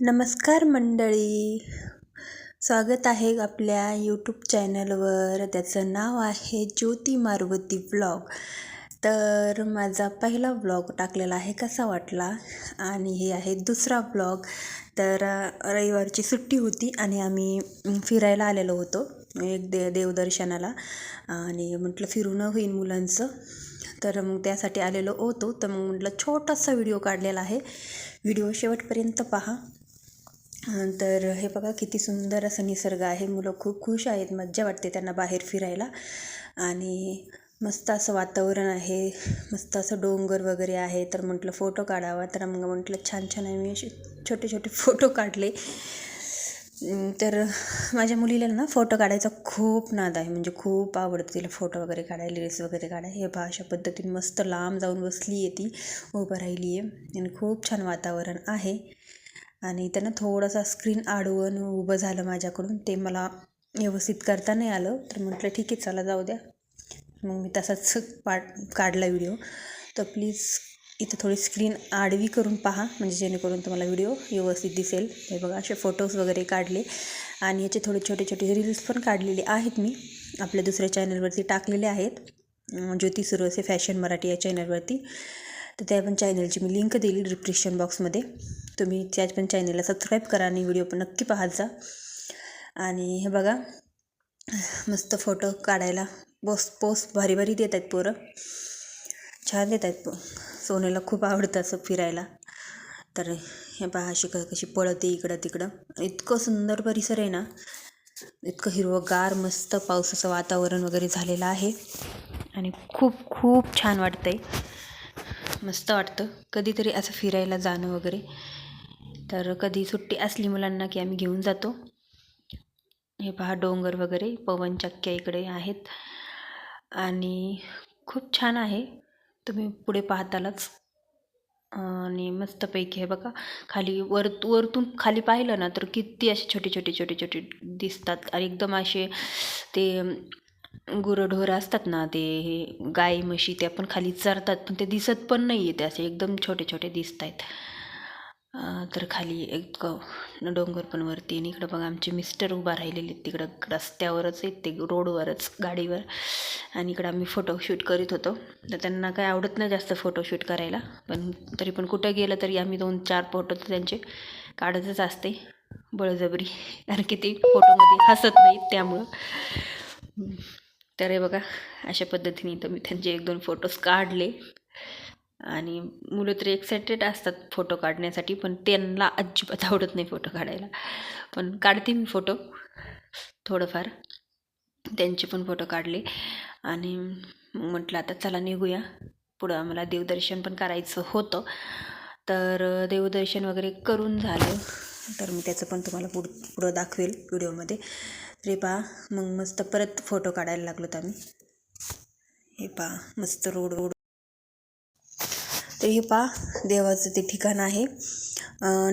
नमस्कार मंडळी. स्वागत आहे आपल्या यूट्यूब चॅनलवर त्याचं नाव आहे ज्योती मारुती ब्लॉग तर माझा पहिला ब्लॉग टाकलेला आहे कसा वाटला? आणि हे आहे दुसरा ब्लॉग तर रविवारची सुट्टी होती आणि आम्ही फिरायला आलेलो होतो एक दे देवदर्शनाला. आणि म्हटलं फिरून होईल मुलांचं. तर मग त्यासाठी आलेलो होतो. तर मग म्हटलं छोटासा व्हिडिओ काढलेला आहे. व्हिडिओ शेवटपर्यंत पहा. तर हे बघा किती सुंदर असं निसर्ग आहे. मुलं खूप खुश आहेत मज्जा वाटते त्यांना बाहेर फिरायला. आणि मस्त असं वातावरण आहे. मस्त असं डोंगर वगैरे आहे. तर म्हटलं फोटो काढावा. तर मग म्हटलं छान छान आहे मी असे छोटे छोटे फोटो काढले. तर माझ्या मुलीला ना फोटो काढायचा खूप नाद आहे. म्हणजे खूप आवडतं तिला फोटो वगैरे काढायला रील्स वगैरे काढाय हे पहा अशा पद्धतीने मस्त लांब जाऊन बसली आहे ती. उभं राहिली आहे. आणि खूप छान वातावरण आहे. आणि त्यांना थोडासा स्क्रीन आडवून उभं झालं माझ्याकडून. ते मला व्यवस्थित करता नाही आलं. तर म्हटलं ठीक आहे चला जाऊ द्या. मग मी तसाच पाट काढला व्हिडिओ. तर प्लीज इथं थोडी स्क्रीन आडवी करून पहा म्हणजे जेणेकरून तुम्हाला व्हिडिओ व्यवस्थित दिसेल. हे बघा असे फोटोज वगैरे काढले. आणि याचे थोडे छोटे छोटे रील्स पण काढलेले आहेत मी. आपल्या दुसऱ्या चॅनलवरती टाकलेले आहेत. ज्योती सुरवसे फॅशन मराठी या चॅनलवरती तर त्या पण चॅनलची मी लिंक दिली डिस्क्रिप्शन बॉक्समध्ये तुम्ही त्याच पण चॅनलला सबस्क्राईब करा आणि व्हिडिओ पण नक्की पाहत जा. आणि हे बघा मस्त फोटो काढायला पोस पोस भारी भारी देत आहेत पोरं. छान देत आहेत सोनेला खूप आवडतं असं फिरायला. तर हे पहा अशी कशी पळते इकडं तिकडं. इतकं सुंदर परिसर आहे ना. इतकं हिरवंगार मस्त पावसाचं वातावरण वगैरे झालेलं आहे. आणि खूप खूप छान वाटतं आहे मस्त वाटतं. कधीतरी असं फिरायला जाणं वगैरे. तर कधी सुट्टी असली मुलांना की आम्ही घेऊन जातो. हे पहा डोंगर वगैरे पवनचक्क्या इकडे आहेत. आणि खूप छान आहे. तुम्ही पुढे पाहतालच. आणि मस्तपैकी हे बघा. खाली वर वरतून खाली पाहिलं ना तर किती असे छोटे छोटे छोटे छोटे दिसतात. आणि एकदम असे ते गुरंढोरं असतात ना ते हे गाई म्हशी त्या पण खाली चरतात पण ते दिसत पण नाही आहे ते असे एकदम छोटे छोटे दिसत आहेत तर खाली एक डोंगर पण वरती आणि इकडं बघा आमचे मिस्टर उभा राहिलेले तिकडं रस्त्यावरच आहेत ते रोडवरच गाडीवर. आणि इकडं आम्ही फोटोशूट करीत होतो. तर त्यांना काय आवडत नाही जास्त फोटोशूट करायला पण तरी पण कुठं गेलं तरी आम्ही दोन चार फोटो तर त्यांचे काढतच असते बळजबरी. कारण की ते फोटोमध्ये हसत नाहीत त्यामुळं. तर हे बघा अशा पद्धतीने तर मी त्यांचे एक दोन फोटोज काढले. आणि मुलं तरी एक्सायटेड असतात फोटो काढण्यासाठी पण त्यांना अजिबात आवडत नाही फोटो काढायला. पण काढते मी फोटो थोडंफार. त्यांचे पण फोटो काढले. आणि म्हटलं आता चला निघूया. पुढं आम्हाला देवदर्शन पण करायचं होतं. तर देवदर्शन वगैरे करून झालं. तर मी त्याचं पण तुम्हाला पुढ पुढं दाखवेल व्हिडिओमध्ये. तरी पहा मग मस्त परत फोटो काढायला लागलोत आम्ही. हे पहा मस्त रोड रोड. तर हे पहा देवाचं ते ठिकाण आहे.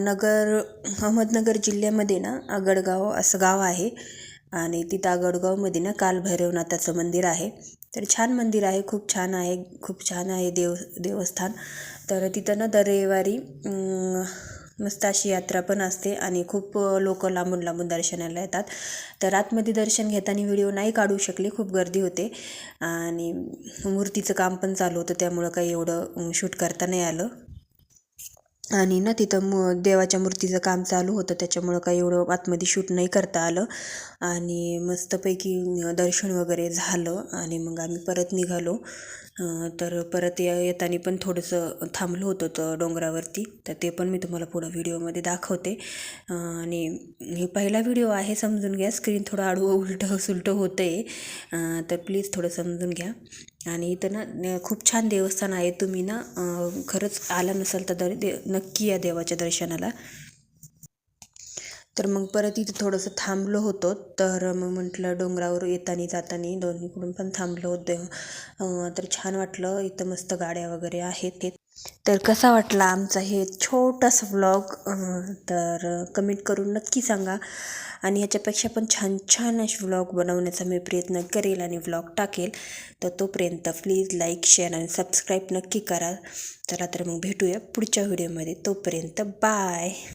नगर अहमदनगर जिल्ह्यामध्ये ना आगडगाव असं गाव आहे. आणि तिथं आगडगावमध्ये ना कालभैरवनाथाचं मंदिर आहे. तर छान मंदिर आहे खूप छान आहे खूप छान आहे देव देवस्थान. तर तिथं ना दर रविवारी मस्त अशी यात्रा पण असते आणि खूप लोक लांबून लांबून दर्शनाला येतात. तर आतमध्ये दर्शन घेताना व्हिडिओ नाही काढू शकले खूप गर्दी होते. आणि मूर्तीचं काम पण चालू होतं त्यामुळं काही एवढं शूट करता नाही आलं. आणि ना तिथं मु देवाच्या मूर्तीचं काम चालू होतं त्याच्यामुळं काही एवढं आतमध्ये शूट नाही करता आलं. आणि मस्तपैकी दर्शन वगैरे झालं आणि मग आम्ही परत निघालो. तर परत या येताना पण थोडंसं थांबलो होतं तर डोंगरावरती. तर ते पण मी तुम्हाला पुढं व्हिडिओमध्ये दाखवते. आणि हे पहिला व्हिडिओ आहे समजून घ्या. स्क्रीन थोडं आडवं उलटं सुलटं होतं आहे तर प्लीज थोडं समजून घ्या. आणि इथं ना खूप छान देवस्थान आहे तुम्ही ना. खरंच आला नसाल तर दे नक्की या देवाच्या दर्शनाला. तर मग परत इथे थोडंसं थांबलो होतो. तर मग म्हटलं डोंगरावर येताना जाताना दोन्हीकडून पण थांबलो होतो तर छान वाटलं. इथं मस्त गाड्या वगैरे आहेत तर कसा वाटला आमचा हे छोटासा व्लॉग तर कमेंट करून नक्की सांगा. आणि ह्याच्यापेक्षा पण छान छान असे व्लॉग बनवण्याचा मी प्रयत्न करेल आणि व्लॉग टाकेल. तर तोपर्यंत प्लीज लाईक शेअर आणि सबस्क्राईब नक्की करा. चला तर मग भेटूया पुढच्या व्हिडिओमध्ये तोपर्यंत बाय